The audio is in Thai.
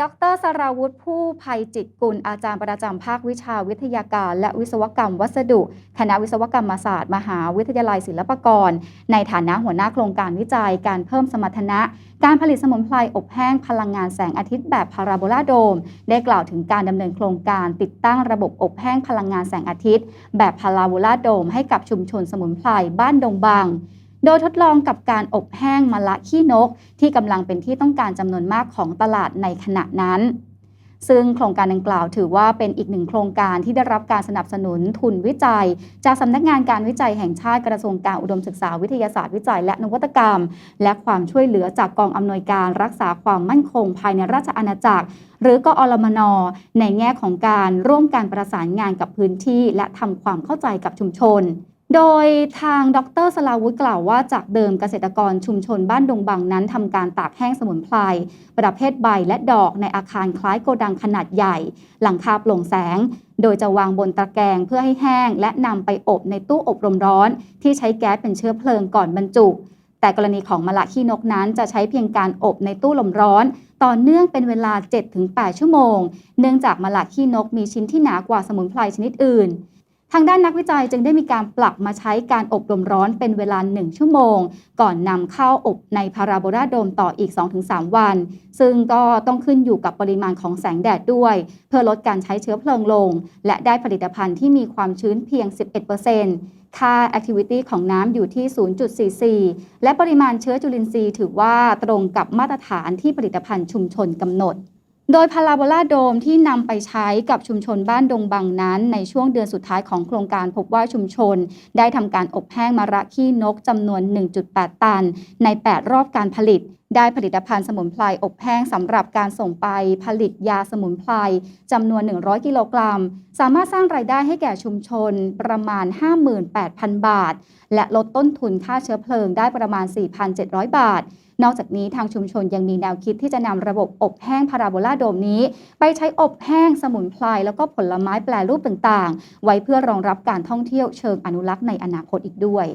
ดรสราวุธผู้ภัยจิตกุลอาจารย์ประจำภาควิชาวิทยาการ และวิศวกรรมวัสดุ คณะวิศวกรรมศาสตร์ มหาวิทยาลัยศิลปากร ในฐานะหัวหน้าโครงการวิจัย การเพิ่มสมรรถนะ การผลิตสมุนไพรอบแห้งพลังงานแสงอาทิตย์แบบพาราโบลาโดม ได้กล่าวถึงการดำเนินโครงการติดตั้งระบบอบแห้งพลังงานแสงอาทิตย์ แบบพาราโบลาโดม ให้กับชุมชนสมุนไพรบ้านดงบาง โดยทดลองกับการอบแห้งมะละขี้นก ที่กำลังเป็นที่ต้องการจำนวนมากของตลาดในขณะนั้นซึ่งโครงการดังกล่าวถือว่าเป็นอีกหนึ่งโครงการที่ได้รับการสนับสนุนทุนวิจัย จากสำนักงานการวิจัยแห่งชาติกระทรวงการอุดมศึกษาวิทยาศาสตร์วิจัยและนวัตกรรม และความช่วยเหลือจากกองอำนวยการรักษาความมั่นคงภายในราชอาณาจักร หรือกอรมน ในแง่ของการร่วมการประสานงานกับพื้นที่ และทำความเข้าใจกับชุมชน โดยทางดรสลาวุธกล่าวว่าจากเดิมเกษตรกรชุมชนบ้านดงบังนั้นทำการตากแห้งสมุนไพรประเภทใบและดอกในอาคารคล้ายโกดังขนาดใหญ่ หลังคาโปร่งแสง โดยจะวางบนตะแกรงเพื่อให้แห้ง และนำไปอบในตู้อบลมร้อน ที่ใช้แก๊สเป็นเชื้อเพลิงก่อนบรรจุ แต่กรณีของมะละขี้นกนั้นจะใช้เพียงการอบในตู้ลมร้อน ต่อเนื่องเป็นเวลา 7-8 ชั่วโมง เนื่องจากมะละขี้นกมีชิ้นที่หนากว่าสมุนไพรชนิดอื่น ทางด้านนักวิจัยจึงได้มีการปรับมาใช้การอบลมร้อนเป็นเวลา 1 ชั่วโมง ก่อนนำเข้าอบในพาราโบลาโดมต่ออีก 2-3 วัน ซึ่งก็ต้องขึ้นอยู่กับปริมาณของแสงแดดด้วย เพื่อลดการใช้เชื้อเพลิงลง และได้ผลิตภัณฑ์ที่มีความชื้นเพียง 11%ค่า activity ของน้ำอยู่ที่ 0.44 และปริมาณเชื้อจุลินทรีย์ถือว่าตรงกับมาตรฐานที่ผลิตภัณฑ์ชุมชนกำหนด โดยพาราโบลาโดมที่นำไปใช้กับชุมชนบ้านดงบังนั้น ในช่วงเดือนสุดท้ายของโครงการพบว่าชุมชน ได้ทำการอบแห้งมะระขี้นกจำนวน 1.8 ตัน ใน 8 รอบการผลิต ได้ผลิตภัณฑ์สมุนไพรอบแห้งสำหรับการส่งไปผลิตยาสมุนไพรจำนวน 100 กิโลกรัม สามารถสร้างรายได้ให้แก่ชุมชนประมาณ 58,000 บาท และลดต้นทุนค่าเชื้อเพลิงได้ประมาณ 4,700 บาท นอกจากนี้ทางชุมชนยังมีแนวคิดที่จะนำระบบอบแห้งพาราโบลาโดมนี้ ไปใช้อบแห้งสมุนไพรแล้วก็ผลไม้แปรรูปต่างๆ ไว้เพื่อรองรับการท่องเที่ยวเชิงอนุรักษ์ในอนาคตอีกด้วย